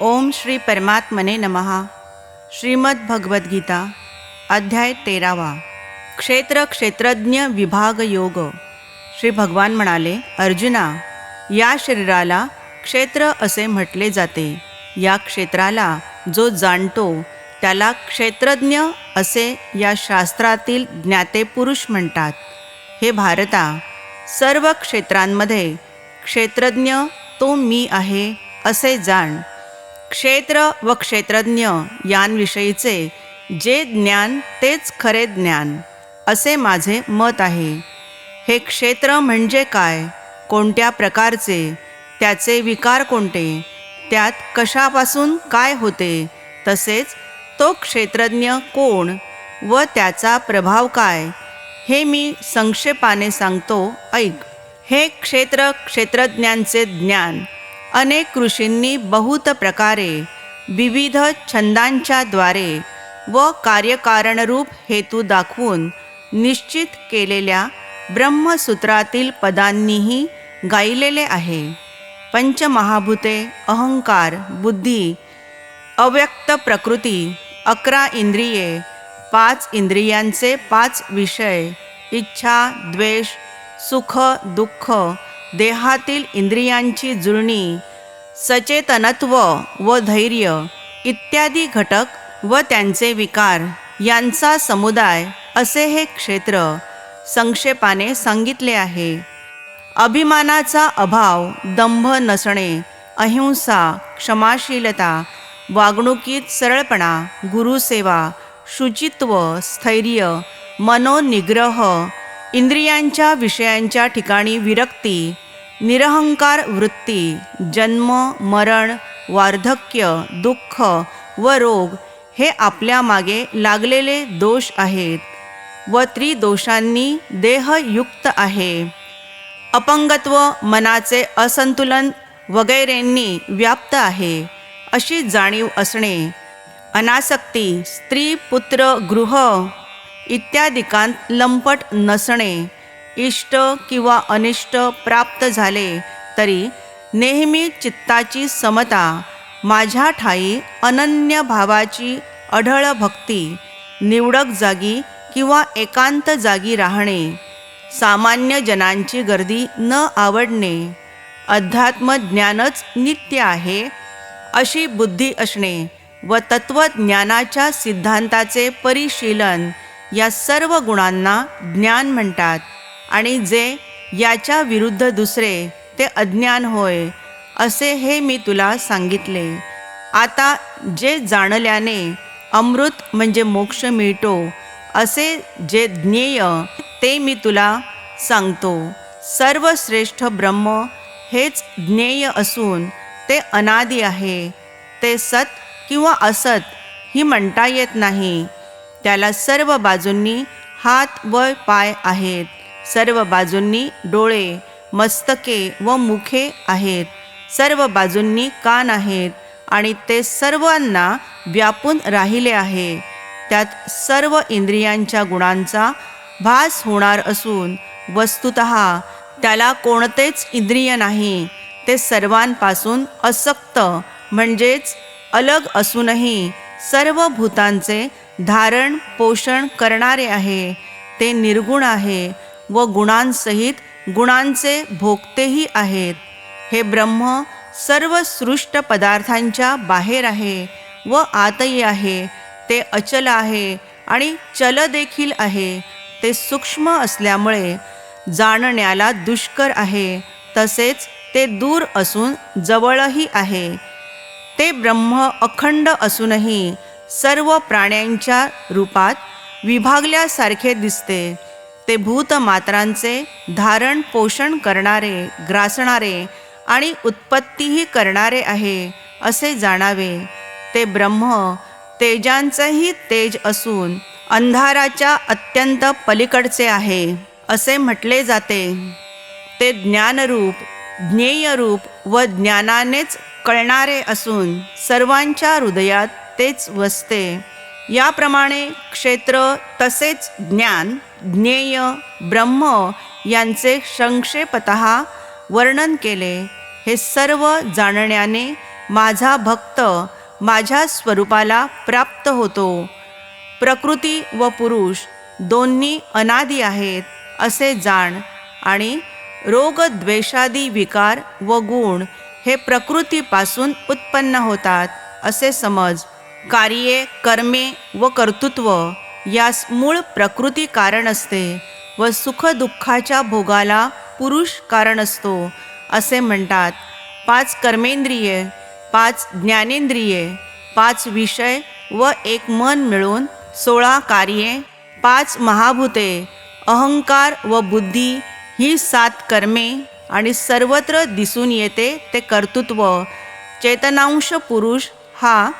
ओम श्री परमात्मने नमहा श्रीमद भगवद्गीता अध्याय तेरावा. क्षेत्र क्षेत्रज्ञ विभाग योग. श्री भगवान म्हणाले अर्जुना या शरीराला क्षेत्र असे म्हटले जाते. या क्षेत्राला जो जाणतो त्याला क्षेत्रज्ञ असे या शास्त्रातील ज्ञाते पुरुष म्हणतात. हे भारता सर्व क्षेत्रांमध्ये क्षेत्रज्ञ तो मी आहे असे जाण. क्षेत्र व क्षेत्रज्ञ यांविषयीचे जे ज्ञान तेच खरे ज्ञान असे माझे मत आहे. हे क्षेत्र म्हणजे काय? कोणत्या प्रकारचे? त्याचे विकार कोणते? त्यात कशापासून काय होते? तसेच तो क्षेत्रज्ञ कोण व त्याचा प्रभाव काय? हे मी संक्षेपाने सांगतो. ऐक. हे क्षेत्र क्षेत्रज्ञांचे ज्ञान अनेक ऋषींनी बहुत प्रकारे विविध छंदांच्या द्वारे व कार्यकारणरूप हेतू दाखवून निश्चित केलेल्या ब्रह्मसूत्रातील पदांनीही गायलेले आहे. पंचमहाभूते अहंकार बुद्धी अव्यक्त प्रकृती अकरा इंद्रिये पाच इंद्रियांचे पाच विषय इच्छा द्वेष सुख दुःख देहातील इंद्रियांची जुळणी सचेतनत्व व धैर्य इत्यादी घटक व त्यांचे विकार यांचा समुदाय असे हे क्षेत्र संक्षेपाने सांगितले आहे. अभिमानाचा अभाव दंभ नसणे अहिंसा क्षमाशीलता वागणुकीत सरळपणा गुरुसेवा शुचित्व स्थैर्य मनोनिग्रह इंद्रियांच्या विषयांच्या ठिकाणी विरक्ती निरहंकार वृत्ती जन्म मरण वार्धक्य दुःख व रोग हे आपल्या मागे लागलेले दोष आहेत व त्रिदोषांनी देहयुक्त आहे. अपंगत्व मनाचे असंतुलन वगैरेंनी व्याप्त आहे अशी जाणीव असणे. अनासक्ती स्त्री पुत्र गृह इत्यादिकांत लंपट नसणे इष्ट किंवा अनिष्ट प्राप्त झाले तरी नेहमी चित्ताची समता माझ्या ठाई अनन्य भावाची अढळ भक्ती निवडक जागी किंवा एकांत जागी राहणे सामान्य जनांची गर्दी न आवडणे अध्यात्मज्ञानच नित्य आहे अशी बुद्धी असणे व तत्त्वज्ञानाच्या सिद्धांताचे परिशीलन या सर्व गुणांना ज्ञान म्हणतात. आणि जे याच्या विरुद्ध दुसरे ते अज्ञान होय असे हे मी तुला सांगितले. आता जे जाणल्याने अमृत म्हणजे मोक्ष मिळतो असे जे ज्ञेय ते मी तुला सांगतो. सर्वश्रेष्ठ ब्रह्म हेच ज्ञेय असून ते अनादी आहे. ते सत किंवा असत ही म्हणता येत नाही. त्याला सर्व बाजूंनी हात व पाय आहेत. सर्व बाजूंनी डोळे मस्तके व मुखे आहेत. सर्व बाजूंनी कान आहेत आणि ते सर्वांना व्यापून राहिले आहे. त्यात सर्व इंद्रियांच्या गुणांचा भास होणार असून वस्तुत त्याला कोणतेच इंद्रिय नाही. ते सर्वांपासून असक्त म्हणजेच अलग असूनही सर्व भूतांचे धारण पोषण करणारे आहे. ते निर्गुण आहे व गुणांसहित गुणांचे भोगतेही आहेत. हे ब्रह्म सर्व सृष्ट पदार्थांच्या बाहेर आहे व आतही आहे. ते अचल आहे आणि चल देखील आहे. ते सूक्ष्म असल्यामुळे जाणण्याला दुष्कर आहे. तसेच ते दूर असून जवळही आहे. ते ब्रह्म अखंड असूनही सर्व प्राण्यांच्या रूपात विभागल्यासारखे दिसते. ते भूतमात्रांचे धारण पोषण करणारे ग्रासणारे आणि उत्पत्तीही करणारे आहे असे जाणावे. ते ब्रह्म तेजांचंही तेज असून अंधाराच्या अत्यंत पलीकडचे आहे असे म्हटले जाते. ते ज्ञानरूप ज्ञेयरूप व ज्ञानानेच कळणारे असून सर्वांच्या हृदयात तेच वसते. याप्रमाणे क्षेत्र तसेच ज्ञान ज्ञेय ब्रह्म यांचे संक्षेपत वर्णन केले. हे सर्व जाणण्याने माझा भक्त माझ्या स्वरूपाला प्राप्त होतो. प्रकृती व पुरुष दोन्ही अनादी आहेत असे जाण आणि रोगद्वेषादी विकार व गुण हे प्रकृतीपासून उत्पन्न होतात असे समज. कार्ये कर्मे व कर्तृत्व यास मूळ प्रकृती कारण असते व सुखदुःखाच्या भोगाला पुरुष कारण असतो असे म्हणतात. पाच कर्मेंद्रिये पाच ज्ञानेंद्रिये पाच विषय व एक मन मिळून सोळा कार्ये पाच महाभूते अहंकार व बुद्धी ही सात कर्मे आणि सर्वत्र दिसून येते ते कर्तृत्व. चेतनांश पुरुष हा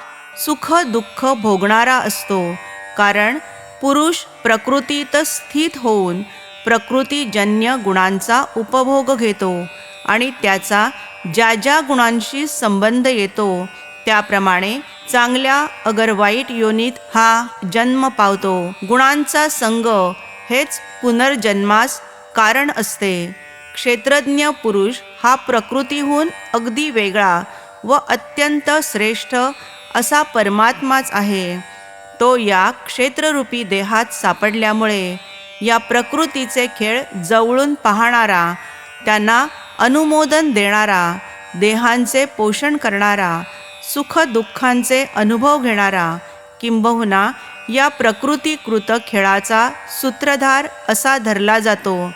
सुख दुःख भोगणारा असतो. कारण पुरुष प्रकृतीत स्थित होऊन प्रकृतीजन्य गुणांचा उपभोग घेतो आणि त्याचा ज्या ज्या गुणांशी संबंध येतो त्याप्रमाणे चांगल्या अगर वाईट योनीत हा जन्म पावतो. गुणांचा संग हेच पुनर्जन्मास कारण असते. क्षेत्रज्ञ पुरुष हा प्रकृतीहून अगदी वेगळा व अत्यंत श्रेष्ठ असा परमात्माच आहे. तो या क्षेत्ररूपी देहात सापडल्यामुळे या प्रकृतीचे खेळ जवळून पाहणारा त्यांना अनुमोदन देणारा देहांचे पोषण करणारा सुख दुःखांचे अनुभव घेणारा किंबहुना या प्रकृतीकृत खेळाचा सूत्रधार असा धरला जातो.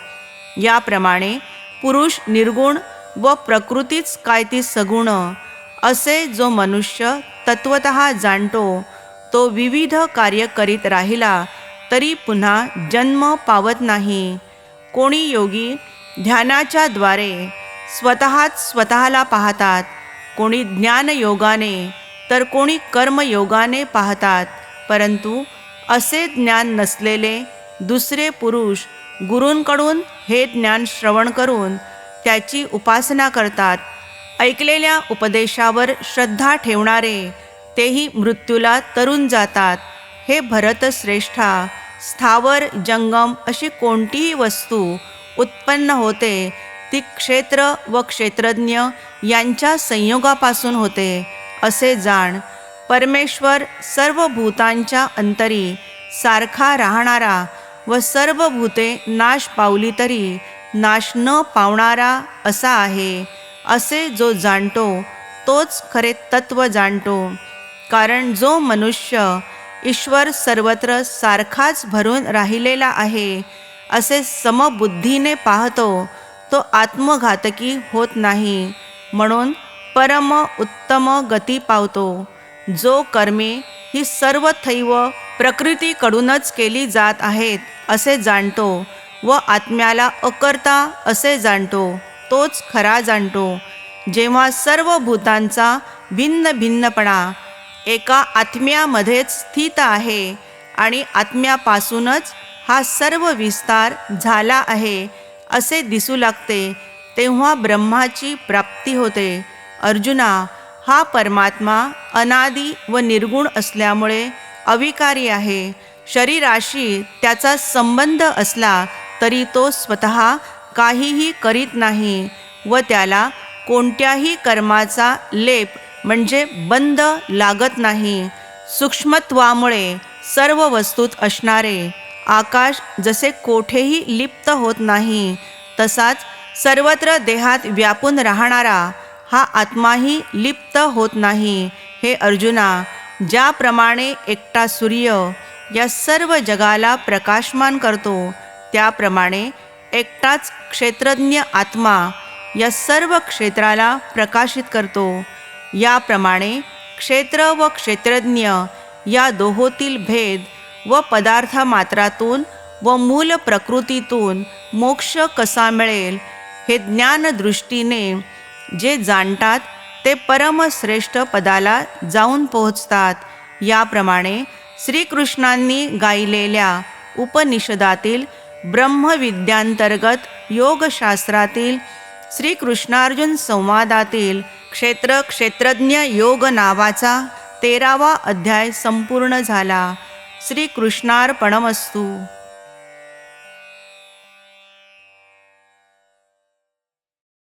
याप्रमाणे पुरुष निर्गुण व प्रकृतीच काय ती सगुण असे जो मनुष्य तत्वत जाणतो तो विविध कार्य करीत राहिला तरी पुन्हा जन्म पावत नाही. कोणी योगी ध्यानाच्या द्वारे स्वतःच स्वतःला पाहतात कोणी ज्ञानयोगाने तर कोणी कर्मयोगाने पाहतात परंतु असे ज्ञान नसलेले दुसरे पुरुष गुरूंकडून हे ज्ञान श्रवण करून त्याची उपासना करतात. ऐकलेल्या उपदेशावर श्रद्धा ठेवणारे तेही मृत्यूला तरुण जातात. हे भरतश्रेष्ठा स्थावर जंगम अशी कोणतीही वस्तू उत्पन्न होते ती क्षेत्र व क्षेत्रज्ञ यांच्या संयोगापासून होते असे जाण परमेश्वर सर्व भूतांच्या अंतरी सारखा राहणारा व सर्व भूते नाश पावली तरी नाश न पावणारा असा आहे. असे जो जाणतो तोच खरे तत्व जाणतो. कारण जो मनुष्य ईश्वर सर्वत्र सारखाच भरून राहिलेला आहे असे समबुद्धीने पाहतो तो आत्मघातकी होत नाही. म्हणून परम उत्तम गती पावतो. जो कर्मे ही सर्व थैव प्रकृतीकडूनच केली जात आहेत असे जाणतो व आत्म्याला अकर्ता असे जाणतो. तोच खरा जाणतो जेव्हा सर्व भूतांचा भिन्न भिन्नपणा एका आत्म्यामध्येच स्थित आहे आणि आत्म्यापासूनच हा सर्व विस्तार झाला आहे असे दिसू लागते तेव्हा ब्रह्माची प्राप्ती होते. अर्जुना हा परमात्मा अनादी व निर्गुण असल्यामुळे अविकारी आहे. शरीराशी त्याचा संबंध असला तरी तो स्वतः काहीही करीत नाही व त्याला कोणत्याही कर्माचा लेप म्हणजे बंद लागत नाही. सूक्ष्मत्वामुळे सर्व वस्तूत असणारे आकाश जसे कोठेही लिप्त होत नाही तसाच सर्वत्र देहात व्यापून राहणारा हा आत्माही लिप्त होत नाही. हे अर्जुना ज्याप्रमाणे एकटा सूर्य या सर्व जगाला प्रकाशमान करतो त्याप्रमाणे एकटाच क्षेत्रज्ञ आत्मा या सर्व क्षेत्राला प्रकाशित करतो. याप्रमाणे क्षेत्र व क्षेत्रज्ञ या दोहोतील भेद व पदार्थ मात्रातून व मूल प्रकृतीतून मोक्ष कसा मिळेल हे ज्ञानदृष्टीने जे जाणतात ते परमश्रेष्ठ पदाला जाऊन पोहोचतात. याप्रमाणे श्रीकृष्णांनी गायलेल्या उपनिषदातील ब्रह्मविद्यांतर्गत योगशास्त्रातील श्रीकृष्णार्जुन संवादातील क्षेत्र क्षेत्रज्ञ योग नावाचा तेरावा अध्याय संपूर्ण झाला. श्रीकृष्णार्पणमस्तू.